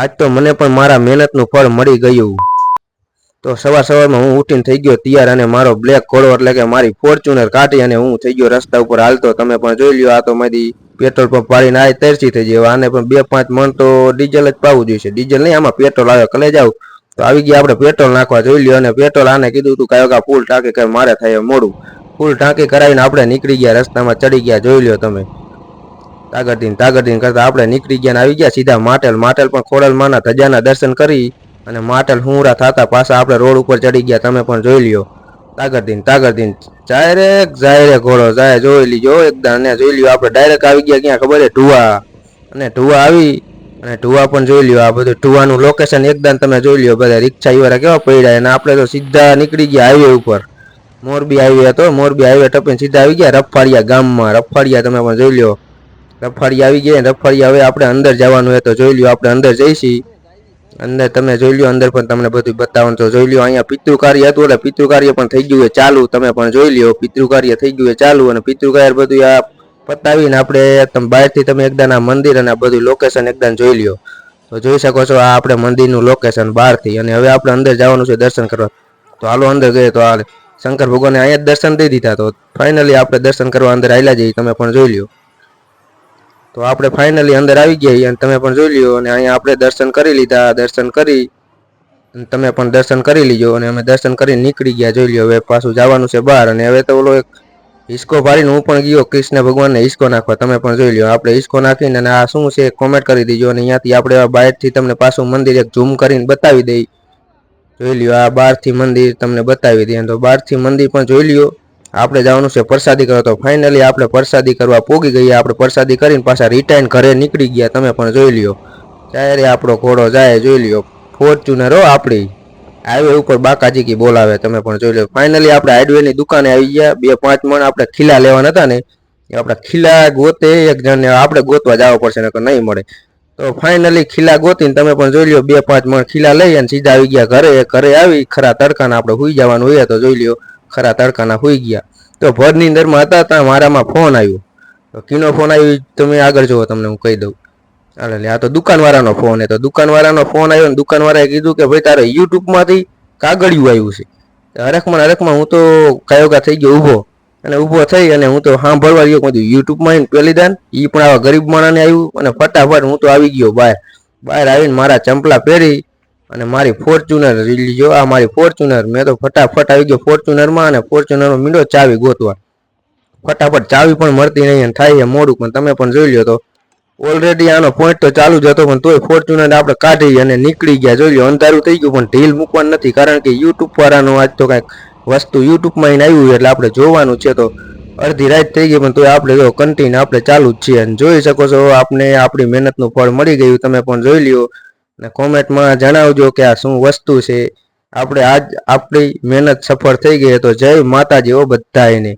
આજ તો મને પણ મારા મહેનતનું ફળ મળી ગયું. તો સવાર સવારમાં હું ઉઠીને થઈ ગયો તૈયાર અને મારો બ્લેક ઘોડો એટલે કે મારી ફોર્ચ્યુનર કાઢી અને હું થઈ ગયો રસ્તા ઉપર હાલતો. તમે પણ જોઈ લ્યો, આ તો મારી પેટ્રોલ પંપ પાડીને આ તરસી થઈ જાય આને પણ બે પાંચ મણ તો ડીઝલ જ પાવું જોઈશે ડીઝલ નહીં, આમાં પેટ્રોલ આવે કલે જાવ તો આવી ગયા આપણે પેટ્રોલ નાખવા જોઈ લ્યો અને પેટ્રોલ આને કીધું તું કાયો કા ફૂલ ટાંકી કે મારે થાય મોડું. ફૂલ ટાંકી કરાવીને આપણે નીકળી ગયા, રસ્તામાં ચડી ગયા, જોઈ લ્યો તમે. તાગરદીન તાગરદીન કરતા આપણે નીકળી ગયા આવી ગયા સીધા માટેલ માટેલ પણ ખોડલ માના ધજાના દર્શન કરી અને માટેલ હુંરા થતા પાછા આપણે રોડ ઉપર ચડી ગયા, તમે પણ જોઈ લ્યો. તાગરદીન તાગરદીન જાય જાયરે ઘોડો જાય, જોઈ લીજો, એકદમ અને જોઈ લ્યો, આપણે ડાયરેક્ટ આવી ગયા ક્યાં ખબર છે? ઢુવા અને ઢુવા આવી અને ઢુવા પણ જોઈ લ્યો, આ બધું ઢુવાનું લોકેશન એકદમ તમે જોઈ લ્યો, બધા રિક્ષા વાળા કેવા પડ્યા અને આપણે તો સીધા નીકળી ગયા હાઈવે ઉપર. મોરબી હાઈવે હતો, મોરબી હાઈવે ટપીને સીધા આવી ગયા રફાડિયા ગામમાં રફાડિયા તમે પણ જોઈ લ્યો. રફાડી આવી ગયા રફાળી હવે આપણે અંદર જવાનું હોય તો જોઈ લ્યો, આપણે અંદર જઈશી. અંદર તમે જોઈ લ્યો, અંદર પણ તમને બધું બતાવવાનું તો જોઈ લ્યો, અહીંયા પિતૃ હતું એટલે પિતૃ કાર્ય પણ થઈ ગયું હોય ચાલુ. તમે પણ જોઈ લ્યો પિતૃ કાર્ય થઈ ગયું હોય ચાલુ અને પિતૃ બધું આ પતાવીને આપણે તમે બહારથી તમે એકદાન આ મંદિર અને આ બધું લોકેશન એકદાન જોઈ લ્યો. તો જોઈ શકો છો આ આપણે મંદિરનું લોકેશન બહારથી. અને હવે આપણે અંદર જવાનું છે દર્શન કરવા. તો હાલો અંદર ગયે તો આ શંકર ભગવાને અહીંયા જ દર્શન દઈ દીધા. તો ફાઇનલી આપણે દર્શન કરવા અંદર આવેલા જઈએ. તમે પણ જોઈ લ્યો. તો આપણે ફાઇનલી અંદર આવી ગયા અને તમે પણ જોઈ લ્યો અને અહીંયા આપણે દર્શન કરી લીધા, દર્શન કરી અને તમે પણ દર્શન કરી લીજો અને અમે દર્શન કરીને નીકળી ગયા, જોઈ લ્યો હવે પાછું જવાનું છે બહાર અને હવે તો ઓલો એક હિસ્કો ભારીને હું પણ ગયો, કૃષ્ણ ભગવાનને હિસ્કો નાખવા, તમે પણ જોઈ લ્યો, આપણે હિસ્કો નાખીને અને આ શું છે કોમેન્ટ કરી દીજો અને અહીંયાથી આપણે બહારથી તમને પાછું મંદિર એક ઝૂમ કરીને બતાવી દઈ. જોઈ લ્યો આ બહારથી મંદિર તમને બતાવી દઈએ તો બહારથી મંદિર પણ જોઈ લ્યો. આપણે જવાનું છે પ્રસાદી કરવા. તો ફાઇનલી આપણે પ્રસાદી કરવા પોગી ગયા. આપણે પ્રસાદી કરીને પાછા રિટાયર ઘરે નીકળી ગયા. તમે પણ જોઈ લ્યો. ત્યારે આપણો ઘોડો જાય, જોઈ લ્યો. ફોર્ચ્યુનર હો આપણી. હાઈવે ઉપર બાકાજી કી બોલાવે. તમે પણ જોઈ લો ફાઇનલી આપણે હાઈડવેની દુકાને આવી ગયા. બે, પાંચ મણ આપણે ખીલા લેવાના હતા ને, એ આપણે ખીલા ગોતે. એક જણને આપણે ગોતવા જવા પડશે, નકર નહીં મળે. તો ફાઇનલી ખીલા ગોતીને તમે પણ જોઈ લો બે, પાંચ મણ ખીલા લઈ અને સીધા આવી ગયા. ઘરે ઘરે આવી, ખરા તડકાને આપણે હુઈ જવાનું હોય તો જોઈ લ્યો. ખરા તડકાના હોઈ ગયા. તો ભરની અંદરમાં હતા ત્યાં મારામાં ફોન આવ્યો. તો કીનો ફોન આવ્યો તમે આગળ જુઓ તમને હું કહી દઉં. એટલે આ તો દુકાનવાળાનો ફોન હતો. દુકાનવાળાનો ફોન આવ્યો ને દુકાનવાળાએ કીધું કે ભાઈ તારે યુટ્યુબમાંથી કાગળિયું આવ્યું છે. હરખમાં હરખમાં હું તો કયોગા થઈ ગયો ઊભો. અને ઊભો થઈ અને હું તો સાંભળવા ગયો કીધું યુટ્યુબમાં પેલી દાન. એ પણ આવા ગરીબ માણાને આવ્યું અને ફટાફટ હું તો આવી ગયો બહાર. બહાર આવીને મારા ચંપલા પહેરી અને મારી ફોર્ચ્યુનર લીધો આ મારી ફોર્ચ્યુનર મેં તો ફટાફટ આવી ગયો ફોર્ચ્યુનરમાં અને ફોર્ચ્યુનરમાં મીંડો ચાવી ગોતવા. ફટાફટ ચાવી પણ મળતી નહીં અને થાય છે મોડું, પણ તમે પણ જોઈ લ્યો તો. ઓલરેડી આનો પોઈન્ટ તો ચાલુ જ હતો, પણ તોય ફોર્ચ્યુનર આપણે કાઢી અને નીકળી ગયા. જોઈ લો અંધારું થઈ ગયું, પણ ઢીલ મૂકવાનું નથી, કારણ કે યુટ્યુબ વાળાનું આજ તો કાંઈક વસ્તુ યુટ્યુબમાં એને આવ્યું એટલે આપણે જોવાનું છે તો અડધી રાત થઈ ગઈ, પણ તોય આપણે જો કન્ટિન્યુ આપણે ચાલુ જ છીએ. અને જોઈ શકો છો આપને આપણી મહેનતનું ફળ મળી ગયું. તમે પણ જોઈ લ્યો અને કોમેન્ટમાં જણાવજો કે આ શું વસ્તુ છે. આપણે આજ, આપણી મહેનત સફળ થઈ ગઈ તો જય માતાજી ઓ બધા એને